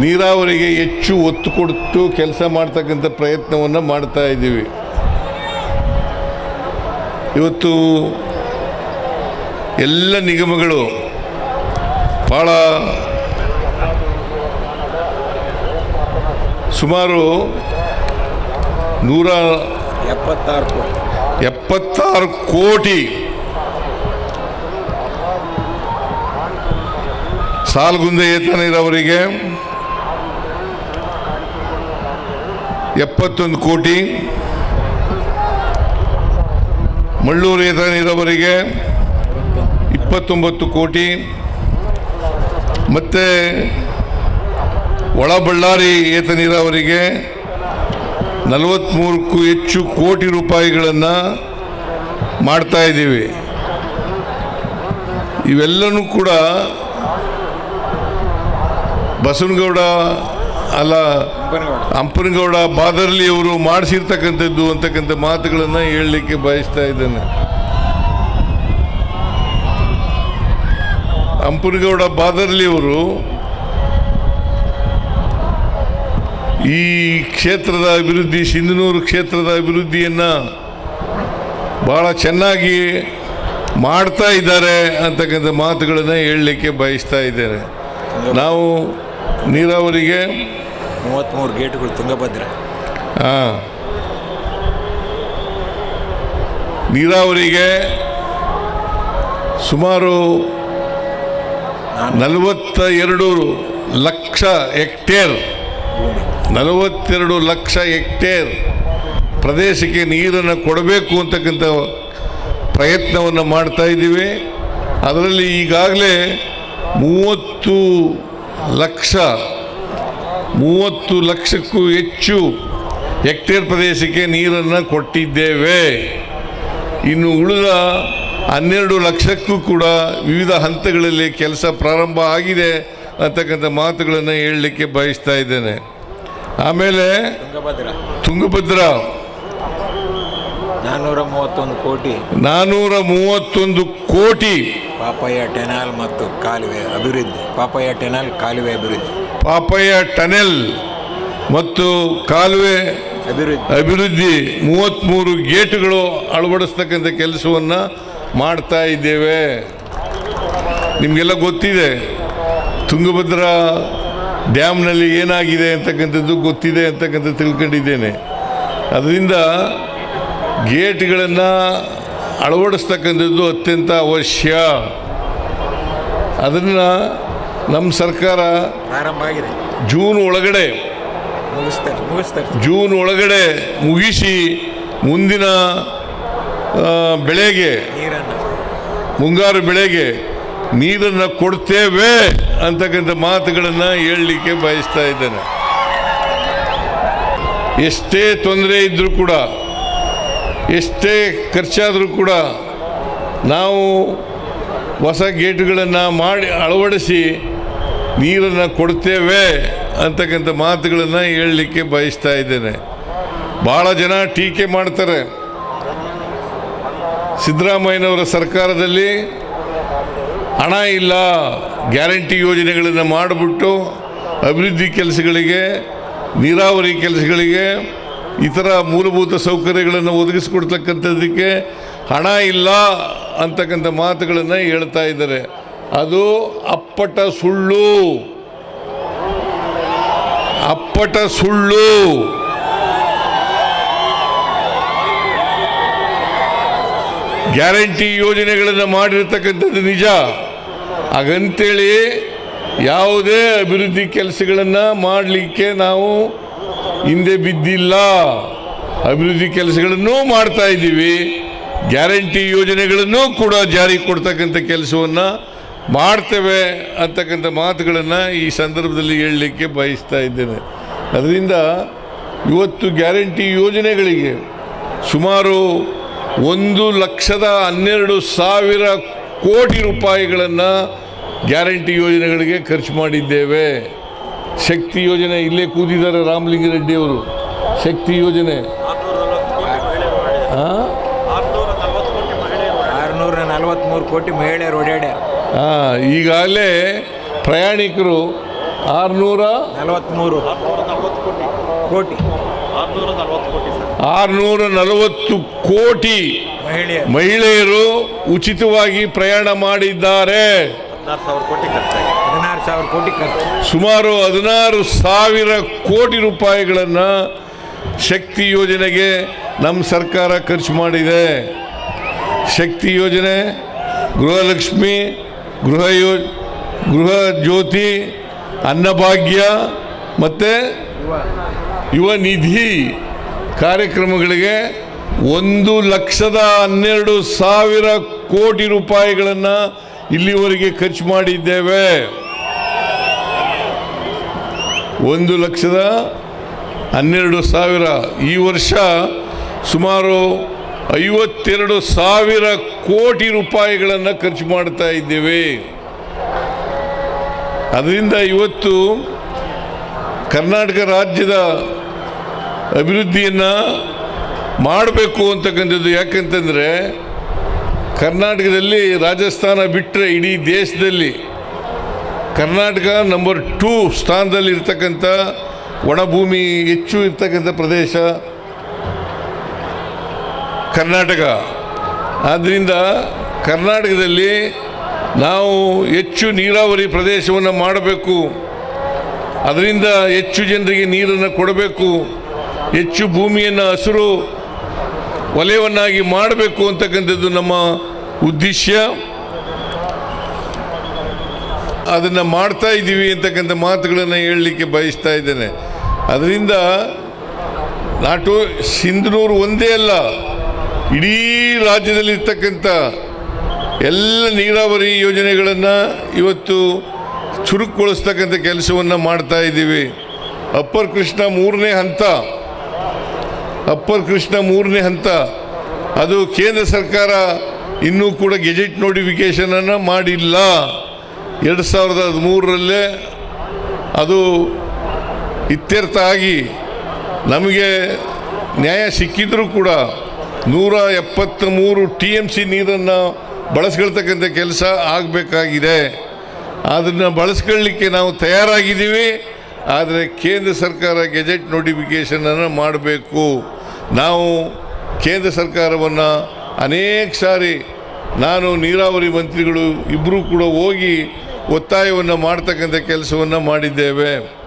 ನೀರಾವರಿಗೆ ಹೆಚ್ಚು ಒತ್ತು ಕೊಟ್ಟು ಕೆಲಸ ಮಾಡ್ತಕ್ಕಂಥ ಪ್ರಯತ್ನವನ್ನು ಮಾಡ್ತಾ ಇದ್ದೀವಿ. ಇವತ್ತು ಎಲ್ಲ ನಿಗಮಗಳು ಭಾಳ ಸುಮಾರು ನೂರ ಎಪ್ಪತ್ತಾರು ಕೋಟಿ. ಎಪ್ಪತ್ತಾರು ಕೋಟಿ ಸಾಲ್ಗುಂದೆ ಏತ ನೀರಾವರಿಗೆ ಎಪ್ಪತ್ತೊಂದು ಕೋಟಿ. ಮಳ್ಳೂರು ಏತ ನೀರಾವರಿಗೆ ಇಪ್ಪತ್ತೊಂಬತ್ತು ಕೋಟಿ. ಮತ್ತು ಒಳಬಳ್ಳಾರಿ ಏತ ನೀರಾವರಿಗೆ ನಲವತ್ತ್ಮೂರಕ್ಕೂ ಹೆಚ್ಚು ಕೋಟಿ ರೂಪಾಯಿಗಳನ್ನು ಮಾಡ್ತಾ ಇದ್ದೀವಿ. ಇವೆಲ್ಲನೂ ಕೂಡ ಬಸವನಗೌಡ ಅಲ್ಲ, ಅಂಪನಗೌಡ ಬಾದರ್ಲಿ ಅವರು ಮಾಡಿಸಿರ್ತಕ್ಕಂಥದ್ದು ಅಂತಕ್ಕಂಥ ಮಾತುಗಳನ್ನು ಹೇಳಲಿಕ್ಕೆ ಬಯಸ್ತಾ ಇದ್ದೇನೆ. ಅಂಪನಗೌಡ ಬಾದರ್ಲಿ ಅವರು ಈ ಕ್ಷೇತ್ರದ ಅಭಿವೃದ್ಧಿ, ಸಿಂಧನೂರು ಕ್ಷೇತ್ರದ ಅಭಿವೃದ್ಧಿಯನ್ನು ಭಾಳ ಚೆನ್ನಾಗಿ ಮಾಡ್ತಾ ಇದ್ದಾರೆ ಅಂತಕ್ಕಂಥ ಮಾತುಗಳನ್ನು ಹೇಳಲಿಕ್ಕೆ ಬಯಸ್ತಾ ಇದ್ದೇನೆ. ನಾವು ನೀರಾವರಿಗೆ ಮೂವತ್ತ್ಮೂರು ಗೇಟ್ಗಳು ತುಂಗಭದ್ರ ಹಾಂ ನೀರಾವರಿಗೆ ಸುಮಾರು ನಲವತ್ತ ಎರಡು ಲಕ್ಷ ಹೆಕ್ಟೇರ್, ನಲವತ್ತೆರಡು ಲಕ್ಷ ಹೆಕ್ಟೇರ್ ಪ್ರದೇಶಕ್ಕೆ ನೀರನ್ನು ಕೊಡಬೇಕು ಅಂತಕ್ಕಂಥ ಪ್ರಯತ್ನವನ್ನು ಮಾಡ್ತಾ ಇದ್ದೀವಿ. ಅದರಲ್ಲಿ ಈಗಾಗಲೇ ಮೂವತ್ತು ಲಕ್ಷ ಮೂವತ್ತು ಲಕ್ಷಕ್ಕೂ ಹೆಚ್ಚು ಹೆಕ್ಟೇರ್ ಪ್ರದೇಶಕ್ಕೆ ನೀರನ್ನು ಕೊಟ್ಟಿದ್ದೇವೆ. ಇನ್ನು ಉಳಿದ ಹನ್ನೆರಡು ಲಕ್ಷಕ್ಕೂ ಕೂಡ ವಿವಿಧ ಹಂತಗಳಲ್ಲಿ ಕೆಲಸ ಪ್ರಾರಂಭ ಆಗಿದೆ ಅಂತಕ್ಕಂಥ ಮಾತುಗಳನ್ನು ಹೇಳಲಿಕ್ಕೆ ಬಯಸ್ತಾ ಇದ್ದೇನೆ. ಆಮೇಲೆ ತುಂಗಭದ್ರ. ತುಂಗಭದ್ರಾ. ನಾನ್ನೂರ ಮೂವತ್ತೊಂದು ಕೋಟಿ. ನಾನ್ನೂರ ಮೂವತ್ತೊಂದು ಕೋಟಿ. ಪಾಪಯ್ಯ ಟೆನಾಲ್ ಮತ್ತು ಕಾಲುವೆ ಅಭಿವೃದ್ಧಿ. ಪಾಪಯ್ಯ ಟೆನಾಲ್ ಕಾಲುವೆ ಅಭಿವೃದ್ಧಿ. ಪಾಪಯ್ಯ ಟನೆಲ್ ಮತ್ತು ಕಾಲುವೆ ಅಭಿವೃದ್ಧಿ. ಮೂವತ್ತ್ಮೂರು ಗೇಟ್ಗಳು ಅಳವಡಿಸ್ತಕ್ಕಂಥ ಕೆಲಸವನ್ನು ಮಾಡ್ತಾ ಇದ್ದೇವೆ. ನಿಮಗೆಲ್ಲ ಗೊತ್ತಿದೆ ತುಂಗಭದ್ರಾ ಡ್ಯಾಮ್ನಲ್ಲಿ ಏನಾಗಿದೆ ಅಂತಕ್ಕಂಥದ್ದು ಗೊತ್ತಿದೆ ಅಂತಕ್ಕಂಥ ತಿಳ್ಕೊಂಡಿದ್ದೇನೆ. ಅದರಿಂದ ಗೇಟ್ಗಳನ್ನು ಅಳವಡಿಸ್ತಕ್ಕಂಥದ್ದು ಅತ್ಯಂತ ಅವಶ್ಯ. ಅದನ್ನು ನಮ್ಮ ಸರ್ಕಾರ ಪ್ರಾರಂಭ ಆಗಿದೆ. ಜೂನ್ ಒಳಗಡೆ ಮುಗಿಸ್ತಾರೆ ಮುಗಿಸ್ತಾರೆ ಜೂನ್ ಒಳಗಡೆ ಮುಗಿಸಿ ಮುಂದಿನ ಬೆಳೆಗೆ ನೀರನ್ನು. ಮುಂಗಾರು ಬೆಳೆಗೆ ನೀರನ್ನು ಕೊಡ್ತೇವೆ ಅಂತಕ್ಕಂಥ ಮಾತುಗಳನ್ನು ಹೇಳಲಿಕ್ಕೆ ಬಯಸ್ತಾ ಇದ್ದೇನೆ. ಎಷ್ಟೇ ತೊಂದರೆ ಇದ್ದರೂ ಕೂಡ ಎಷ್ಟೇ ಖರ್ಚಾದರೂ ಕೂಡ ನಾವು ಹೊಸ ಗೇಟ್ಗಳನ್ನು ಮಾಡಿ ಅಳವಡಿಸಿ ನೀರನ್ನು ಕೊಡ್ತೇವೆ ಅಂತಕ್ಕಂಥ ಮಾತುಗಳನ್ನು ಹೇಳಲಿಕ್ಕೆ ಬಯಸ್ತಾ ಇದ್ದೇನೆ. ಭಾಳ ಜನ ಟೀಕೆ ಮಾಡ್ತಾರೆ. ಸಿದ್ದರಾಮಯ್ಯನವರ ಸರ್ಕಾರದಲ್ಲಿ ಹಣ ಇಲ್ಲ, ಗ್ಯಾರಂಟಿ ಯೋಜನೆಗಳನ್ನು ಮಾಡಿಬಿಟ್ಟು ಅಭಿವೃದ್ಧಿ ಕೆಲಸಗಳಿಗೆ, ನೀರಾವರಿ ಕೆಲಸಗಳಿಗೆ, ಇತರ ಮೂಲಭೂತ ಸೌಕರ್ಯಗಳನ್ನು ಒದಗಿಸಿಕೊಡ್ತಕ್ಕಂಥದ್ದಕ್ಕೆ ಹಣ ಇಲ್ಲ ಅಂತಕ್ಕಂಥ ಮಾತುಗಳನ್ನು ಹೇಳ್ತಾ ಇದ್ದಾರೆ. ಅದು ಅಪ್ಪಟ ಸುಳ್ಳು. ಅಪ್ಪಟ ಸುಳ್ಳು. ಗ್ಯಾರಂಟಿ ಯೋಜನೆಗಳನ್ನು ಮಾಡಿರ್ತಕ್ಕಂಥದ್ದು ನಿಜ. ಹಾಗಂತೇಳಿ ಯಾವುದೇ ಅಭಿವೃದ್ಧಿ ಕೆಲಸಗಳನ್ನು ಮಾಡಲಿಕ್ಕೆ ನಾವು ಹಿಂದೆ ಬಿದ್ದಿಲ್ಲ. ಅಭಿವೃದ್ಧಿ ಕೆಲಸಗಳನ್ನು ಮಾಡ್ತಾ ಇದ್ದೀವಿ. ಗ್ಯಾರಂಟಿ ಯೋಜನೆಗಳನ್ನು ಕೂಡ ಜಾರಿಗೆ ಕೊಡ್ತಕ್ಕಂಥ ಕೆಲಸವನ್ನು ಮಾಡ್ತೇವೆ ಅಂತಕ್ಕಂಥ ಮಾತುಗಳನ್ನು ಈ ಸಂದರ್ಭದಲ್ಲಿ ಹೇಳಲಿಕ್ಕೆ ಬಯಸ್ತಾ ಇದ್ದೇನೆ. ಅದರಿಂದ ಇವತ್ತು ಗ್ಯಾರಂಟಿ ಯೋಜನೆಗಳಿಗೆ ಸುಮಾರು ಒಂದು ಲಕ್ಷದ ಹನ್ನೆರಡು ಸಾವಿರ ಕೋಟಿ ರೂಪಾಯಿಗಳನ್ನು ಗ್ಯಾರಂಟಿ ಯೋಜನೆಗಳಿಗೆ ಖರ್ಚು ಮಾಡಿದ್ದೇವೆ. ಶಕ್ತಿ ಯೋಜನೆ ಇಲ್ಲೇ ಕೂತಿದ್ದಾರೆ ರಾಮಲಿಂಗಾರೆಡ್ಡಿ ಅವರು. ಶಕ್ತಿ ಯೋಜನೆ. ಹಾಂ ಆರುನೂರ ನಲವತ್ತ್ಮೂರು ಕೋಟಿ ಮಹಿಳೆಯರು ಓಡಾಡ್ಯಾರ. ಈಗಾಗಲೇ ಪ್ರಯಾಣಿಕರು ಆರುನೂರ ನಲವತ್ತ್ಮೂರು ಕೋಟಿ. ಆರುನೂರ ನಲವತ್ತು ಕೋಟಿ ಮಹಿಳೆಯರು. ಉಚಿತವಾಗಿ ಪ್ರಯಾಣ ಮಾಡಿದ್ದಾರೆ. ಸುಮಾರು ಹದಿನಾರು ಸಾವಿರ ಕೋಟಿ ರೂಪಾಯಿಗಳನ್ನು ಶಕ್ತಿ ಯೋಜನೆಗೆ ನಮ್ಮ ಸರ್ಕಾರ ಖರ್ಚು ಮಾಡಿದೆ. ಶಕ್ತಿ ಯೋಜನೆ ಗೃಹಲಕ್ಷ್ಮಿ ಗೃಹ ಯೋ ಗೃಹ ಜ್ಯೋತಿ, ಅನ್ನಭಾಗ್ಯ ಮತ್ತು ಯುವ ನಿಧಿ ಕಾರ್ಯಕ್ರಮಗಳಿಗೆ ಒಂದು ಲಕ್ಷದ ಹನ್ನೆರಡು ಸಾವಿರ ಕೋಟಿ ರೂಪಾಯಿಗಳನ್ನು ಇಲ್ಲಿವರೆಗೆ ಖರ್ಚು ಮಾಡಿದ್ದೇವೆ. ಒಂದು ಲಕ್ಷದ ಹನ್ನೆರಡು ಸಾವಿರ ಈ ವರ್ಷ ಸುಮಾರು ಐವತ್ತೆರಡು ಸಾವಿರ ಕೋಟಿ ರೂಪಾಯಿಗಳನ್ನು ಖರ್ಚು ಮಾಡ್ತಾ ಇದ್ದೇವೆ. ಅದರಿಂದ ಇವತ್ತು ಕರ್ನಾಟಕ ರಾಜ್ಯದ ಅಭಿವೃದ್ಧಿಯನ್ನು ಮಾಡಬೇಕು ಅಂತಕ್ಕಂಥದ್ದು ಯಾಕಂತಂದರೆ ಕರ್ನಾಟಕದಲ್ಲಿ ರಾಜಸ್ಥಾನ ಬಿಟ್ಟರೆ ಇಡೀ ದೇಶದಲ್ಲಿ ಕರ್ನಾಟಕ ನಂಬರ್ ಟೂ ಸ್ಥಾನದಲ್ಲಿ ಇರ್ತಕ್ಕಂಥ ಒಣಭೂಮಿ ಹೆಚ್ಚು ಇರ್ತಕ್ಕಂಥ ಪ್ರದೇಶ ಕರ್ನಾಟಕ. ಆದ್ದರಿಂದ ಕರ್ನಾಟಕದಲ್ಲಿ ನಾವು ಹೆಚ್ಚು ನೀರಾವರಿ ಪ್ರದೇಶವನ್ನು ಮಾಡಬೇಕು. ಅದರಿಂದ ಹೆಚ್ಚು ಜನರಿಗೆ ನೀರನ್ನು ಕೊಡಬೇಕು. ಹೆಚ್ಚು ಭೂಮಿಯನ್ನು ಹಸಿರು ವಲಯವನ್ನಾಗಿ ಮಾಡಬೇಕು ಅಂತಕ್ಕಂಥದ್ದು ನಮ್ಮ ಉದ್ದೇಶ. ಅದನ್ನು ಮಾಡ್ತಾ ಇದ್ದೀವಿ ಅಂತಕ್ಕಂಥ ಮಾತುಗಳನ್ನು ಹೇಳಲಿಕ್ಕೆ ಬಯಸ್ತಾ ಇದ್ದೇನೆ. ಅದರಿಂದ ನಾಟು ಸಿಂಧನೂರು ಒಂದೇ ಅಲ್ಲ. ಇಡೀ ರಾಜ್ಯದಲ್ಲಿರ್ತಕ್ಕಂಥ ಎಲ್ಲ ನೀರಾವರಿ ಯೋಜನೆಗಳನ್ನು ಇವತ್ತು ಚುರುಕುಗೊಳಿಸ್ತಕ್ಕಂಥ ಕೆಲಸವನ್ನು ಮಾಡ್ತಾ ಇದ್ದೀವಿ. ಅಪ್ಪರ್ ಕೃಷ್ಣ ಮೂರನೇ ಹಂತ. ಅಪ್ಪರ್ ಕೃಷ್ಣ ಮೂರನೇ ಹಂತ. ಅದು ಕೇಂದ್ರ ಸರ್ಕಾರ ಇನ್ನೂ ಕೂಡ ಗೆಜೆಟ್ ನೋಟಿಫಿಕೇಷನನ್ನು ಮಾಡಿಲ್ಲ. ಎರಡು ಸಾವಿರದ ಹದಿಮೂರರಲ್ಲೇ ಅದು ಇತ್ಯರ್ಥ ಆಗಿ ನಮಗೆ ನ್ಯಾಯ ಸಿಕ್ಕಿದ್ರೂ ಕೂಡ ನೂರ ಎಪ್ಪತ್ತ್ ಮೂರು ಟಿ ಎಂ ಸಿ ನೀರನ್ನು ಬಳಸ್ಕೊಳ್ತಕ್ಕಂಥ ಕೆಲಸ ಆಗಬೇಕಾಗಿದೆ. ಅದನ್ನು ಬಳಸ್ಕೊಳ್ಳಿಕ್ಕೆ ನಾವು ತಯಾರಾಗಿದ್ದೀವಿ. ಆದರೆ ಕೇಂದ್ರ ಸರ್ಕಾರ ಗೆಜೆಟ್ ನೋಟಿಫಿಕೇಷನನ್ನು ಮಾಡಬೇಕು. ನಾವು ಕೇಂದ್ರ ಸರ್ಕಾರವನ್ನು ಅನೇಕ ಸಾರಿ ನಾನು, ನೀರಾವರಿ ಮಂತ್ರಿಗಳು ಇಬ್ಬರೂ ಕೂಡ ಹೋಗಿ ಒತ್ತಾಯವನ್ನು ಮಾಡ್ತಕ್ಕಂಥ ಕೆಲಸವನ್ನು ಮಾಡಿದ್ದೇವೆ.